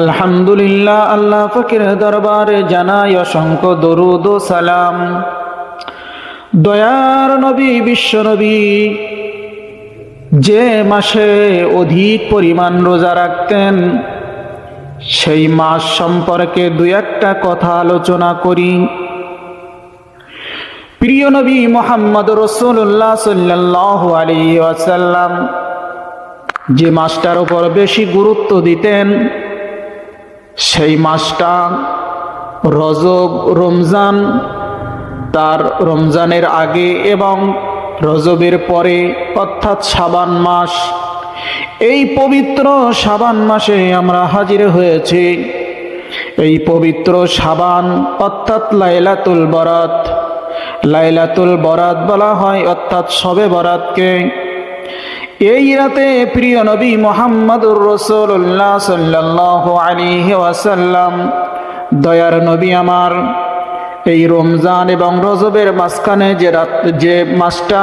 আলহামদুলিল্লাহ, আল্লাহ ফকির দরবারে জানাই অসংখ্য দরুদ ও সালাম। দয়ার নবী, বিশ্ব নবী, যে মাসে অধিক পরিমাণ রোজা রাখতেন, সেই মাস সম্পর্কে দু একটা কথা আলোচনা করি। প্রিয় নবী মোহাম্মদ রসুল্লাহ সাল্লাহ আলী আসাল্লাম যে মাসটার উপর বেশি গুরুত্ব দিতেন সেই মাসটা রজব রমজান, তার রমজানের আগে এবং রজবের পরে, অর্থাৎ সাবান মাস। এই পবিত্র সাবান মাসে আমরা হাজির হয়েছি। এই পবিত্র সাবান অর্থাৎ লাইলাতুল বরাত। লাইলাতুল বরাত বলা হয়, অর্থাৎ সবে বরাতকে। এই রাতে প্রিয় নবী মোহাম্মদুর রসুল্লাহ সাল্লাহ আলিহি ওয়াসাল্লাম, দয়ার নবী আমার, এই রমজান এবং রজবের মাঝখানে যে রাত, যে মাসটা,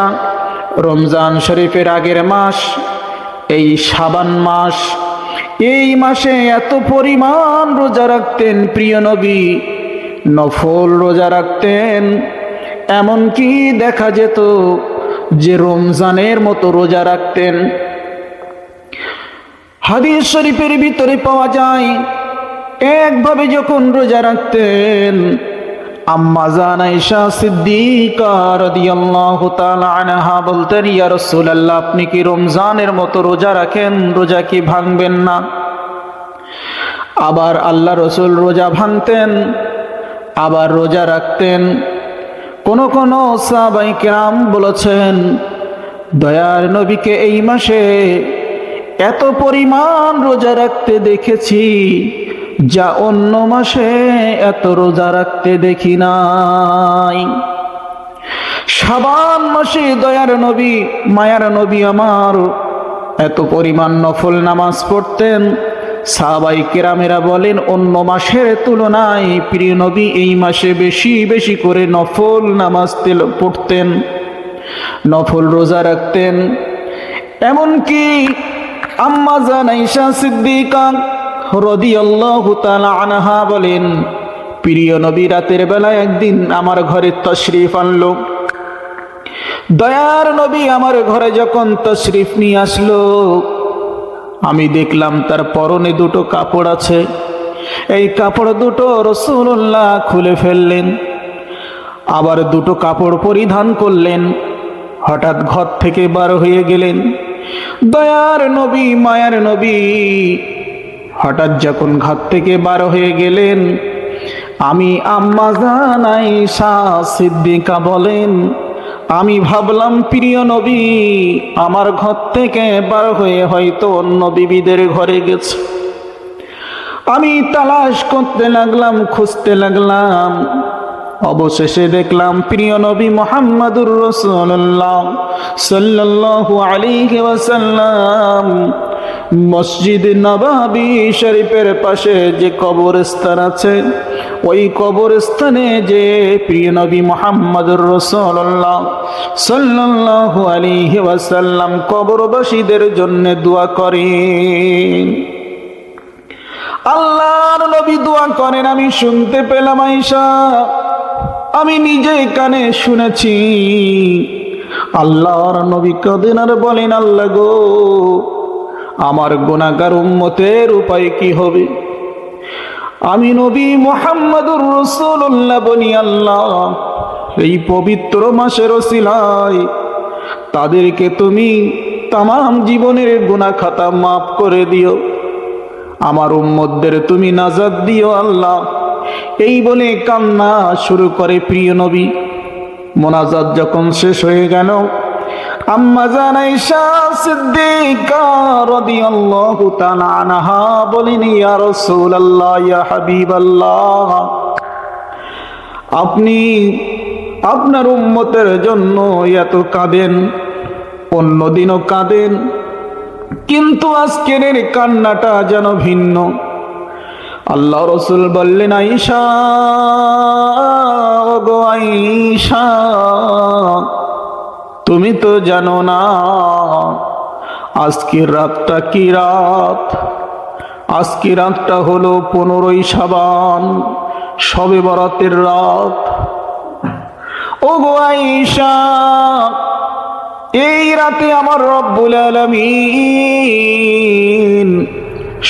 রমজান শরীফের আগের মাস, এই সাবান মাস, এই মাসে এত পরিমাণ রোজা রাখতেন প্রিয় নবী, নফল রোজা রাখতেন, এমনকি দেখা যেত যে রমজানের মতো রোজা রাখতেন। হাদিস শরীফের ভিতরে পাওয়া যায়, একভাবে যখন রোজা রাখতেন, আম্মা জান আয়েশা সিদ্দিকা রাদিয়াল্লাহু তাআলা আনহা বলতেন, ইয়া রাসূলুল্লাহ, আপনি কি রমজানের মতো রোজা রাখেন? রোজা কি ভাঙবেন না? আবার আল্লাহ রসুল রোজা ভাঙতেন, আবার রোজা রাখতেন। কোন কোন সাহাবাই কেরাম বলেছেন, দয়ার নবীকে এই মাসে এত পরিমাণ রোজা রাখতে দেখেছি যা অন্য মাসে এত রোজা রাখতে দেখি নাই। সাবান মাসে দয়ার নবী, মায়ার নবী আমার এত পরিমাণ নফল নামাজ পড়তেন সাহাবাই কেরামেরা বলেন, অন্য মাসের তুলনায় প্রিয় নবী এই মাসে বেশি বেশি করে নফল নামাজ তেল, পড়তেন, নফল রোজা রাখতেন। এমনকি আম্মা জানাইশা সিদ্দিকা রদিয়াল্লাহু তাআলা আনহা বলেন, প্রিয় নবী রাতের বেলা একদিন আমার ঘরে তশরিফ আনলো। দয়ার নবী আমার ঘরে যখন তশরিফ নিয়ে আসলো আমি দেখলাম তার পরনে দুটো কাপড় আছে। এই কাপড় দুটো রসুল্লাহ খুলে ফেললেন, আবার দুটো কাপড় পরিধান করলেন। হঠাৎ ঘর থেকে বার হয়ে গেলেন, দয়ার নবী, মায়ার নবী। হঠাৎ যখন ঘর থেকে বার হয়ে গেলেন, আমি আম্মা জানাই শাহ সিদ্দিকা বলেন আমি ভাবলাম, প্রিয় নবী, আমার ঘর থেকে বার হয়ে হয়তো অন্য বিবিদের ঘরে গেছে। আমি তালাশ করতে লাগলাম, খুঁজতে লাগলাম। অবশেষে দেখলাম, প্রিয় নবী মোহাম্মদুর রসুল্লাহ সাল্লাহ আলী ওয়াসাল্লাম। মসজিদ নবাবি শরীফের পাশে যে কবরস্থান আছে, ওই কবরস্থানে যে প্রিয় নবী মোহাম্মদুর রসুল্লাহ সাল্লাল্লাহু আলাইহি ওয়াসাল্লাম কবরবাসীদের জন্য দোয়া করেন আল্লাহর নবী দোয়া করেন, আমি শুনতে পেলাম আইসা আমি নিজে কানে শুনেছি। আল্লাহর নবী কদিন আর বলেন, আল্লাহ গো আমার গুণাগার উম্মতের উপায় কি হবে? আমি নবী মোহাম্মদুর রসুল্লাহ বনি আল্লাহ। এই পবিত্র মাসের সিলাই তাদেরকে তুমি তাম জীবনের গুণা খাতা মাফ করে দিও। আমার উম্মতদের তুমি নাজাদ দিও আল্লাহ। এই বলে কান্না শুরু করে প্রিয় নবী। মোনাজাত যখন শেষ হয়ে গেল আম্মা ইয়া হাবিবাল্লাহ, আপনি আপনার উম্মতের জন্য এত কাঁদেন অন্যদিনও কাঁদেন, কিন্তু আজকের কান্নাটা যেন ভিন্ন। আল্লাহ রসুল বললেন আইসা গো আইসা তুমি তো জানো না, আজকের রাতটা কি রাত? আজকে রাতটা হলো পনেরোই সাবান, সবে বরাতের রাত। ও গো আইসা এই রাতে আমার রব্বুল আলমিন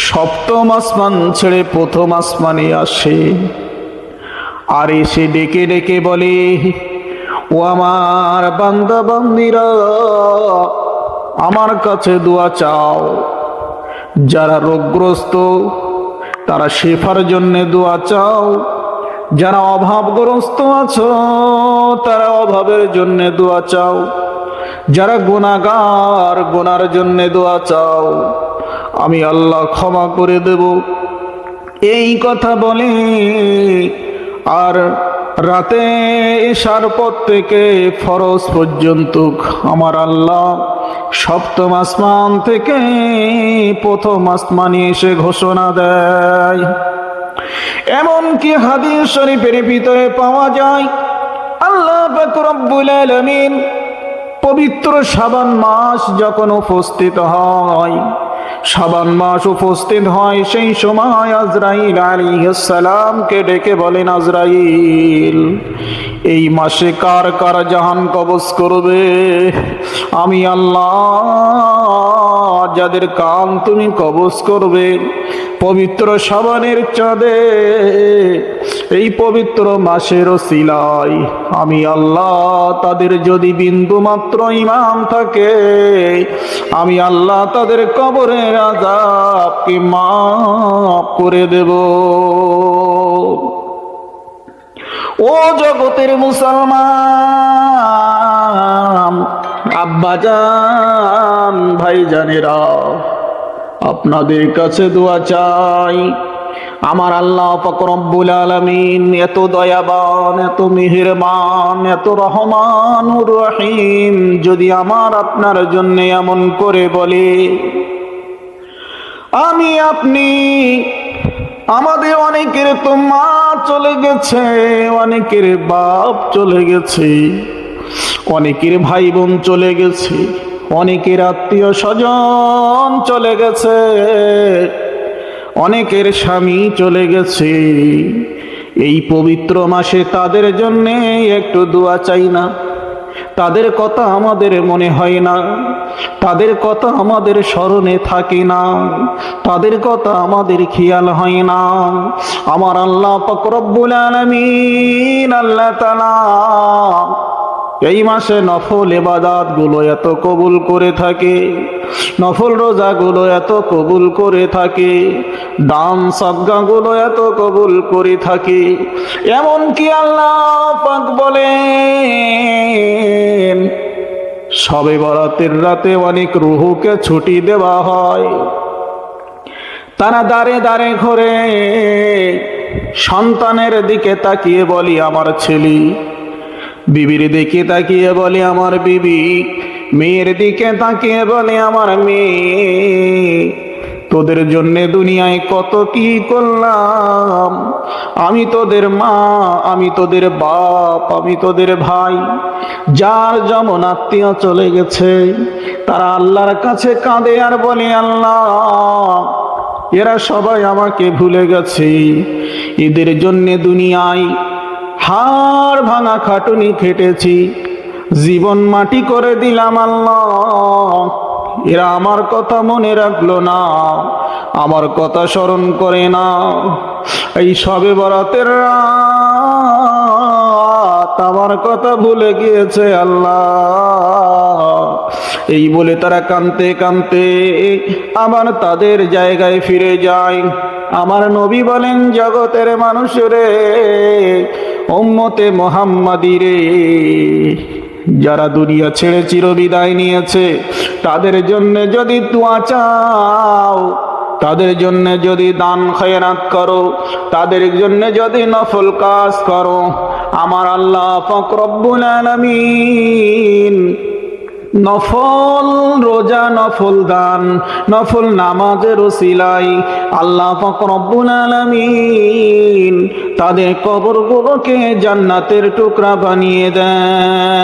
সপ্তম আসমান ছেড়ে প্রথম আসমানে আসে। আর এসে ডেকে ডেকে বলে ও আমার বান্দা বান্দিরা আমার কাছে দোয়া চাও। যারা রোগগ্রস্ত, তারা শেফার জন্য দোয়া চাও। যারা অভাবগ্রস্ত আছো, তারা অভাবের জন্য দোয়া চাও। যারা গুণাগার গুনার জন্য দোয়া চাও। আমি আল্লাহ ক্ষমা করে দেব। এই কথা বলে আর রাতে এসার পর থেকে ফরজ পর্যন্ত আমার আল্লাহ সপ্তম আসমান থেকে প্রথম আসমানে এসে ঘোষণা দেয়। এমনকি হাদিস শরীফের ভিতরে পাওয়া যায়, আল্লাহ রব্বুল আলামিন পবিত্র সাবান মাস যখন উপস্থিত হয় সাবান মাস উপস্থিত হয়, সেই সময় আজরাইল আলাইহিসসালামকে ডেকে বলেন, আজরাইল, এই মাসে কার কার জাহান কবজ করবে? আমি আল্লাহ, যাদের কান তুমি কবজ করবে পবিত্র সাবানের চাঁদে, এই পবিত্র মাসের সিলাই আমি আল্লাহ তাদের যদি বিন্দু মাত্র ইমাম থাকে, আমি আল্লাহ তাদের কবরের আজাবকে মাফ করে দেব। ও জগতের মুসলমান আব্বাজান ভাইজানেরা আপনাদের কাছে দোয়া চাই। আমার আল্লাহ ফকরব্বুল আলমিন এত দয়াবান, এত মেহেরবান, এত রহমান রহিম যদি আমার আপনার জন্য এমন করে বলে, আমি আপনি আমাদের অনেকের তো মা চলে গেছে, অনেকের বাপ চলে গেছে, অনেকের ভাই বোন চলে গেছে। অনেকের আত্মীয় স্বজন চলে গেছে, অনেকের স্বামী চলে গেছে। এই পবিত্র মাসে তাদের জন্যে একটু দোয়া চাই না। তাদের কথা আমাদের মনে হয় না। তাদের কথা আমাদের স্মরণে থাকে না। তাদের কথা আমাদের খেয়াল হয় না। আমার আল্লাহ ফকরব্বুল আলমিন আল্লাহ তালা এই মাসে নফল এবাদাতগুলো এত কবুল করে থাকে, নফল রোজা গুলো এত কবুল করে থাকে, দান সজ্ঞা গুলো এত কবুল করে থাকে। এমন কি আল্লাহ পাক বলেন, সবে বরাতের রাতে অনেক রুহুকে ছুটি দেওয়া হয়। তারা দাঁড়ে দাঁড়ে ঘরে সন্তানের দিকে তাকিয়ে বলি, আমার ছেলে বিবির দিকে তাকিয়ে বলে, আমার বিবি। মেয়ের দিকে তাকিয়ে বলে, আমার মেয়ে, তোদের জন্য দুনিয়ায় কত কি করলাম? আমি তোদের মা, আমি তোদের বাপ, আমি তোদের ভাই। যার যেমন আত্মীয় চলে গেছে, তারা আল্লাহর কাছে কাঁদে আর বলে, আল্লাহ, এরা সবাই আমাকে ভুলে গেছে। এদের জন্যে দুনিয়ায় হাড় ভাঙা খাটুনি খেটেছি। জীবন মাটি করে দিলাম আল্লাহ। এরা আমার কথা মনে রাখল না। আমার কথা স্মরণ করে না এই সবে বরাতের রাত আমার কথা ভুলে গিয়েছে আল্লাহ। এই বলে তারা কানতে কানতে আবার তাদের জায়গায় ফিরে যায়। আমার নবী বলেন, জগতের মানুষরে ওম্মতে মোহাম্মদিরে যারা দুনিয়া ছেড়ে চিরবিদায় নিয়েছে, তাদের জন্য যদি তুয়া চাও, তাদের জন্য যদি দান খয়রাত করো, তাদের জন্য যদি নফল কাজ করো, আমার আল্লাহ ফকরব্বুল আলামিন নফল, রোজা নফল দান, নফল নামাজের সিলাই আল্লাহ ফকরব্বুল আলমিন তাদের কবরগুলোকে জান্নাতের টুকরা বানিয়ে দেন।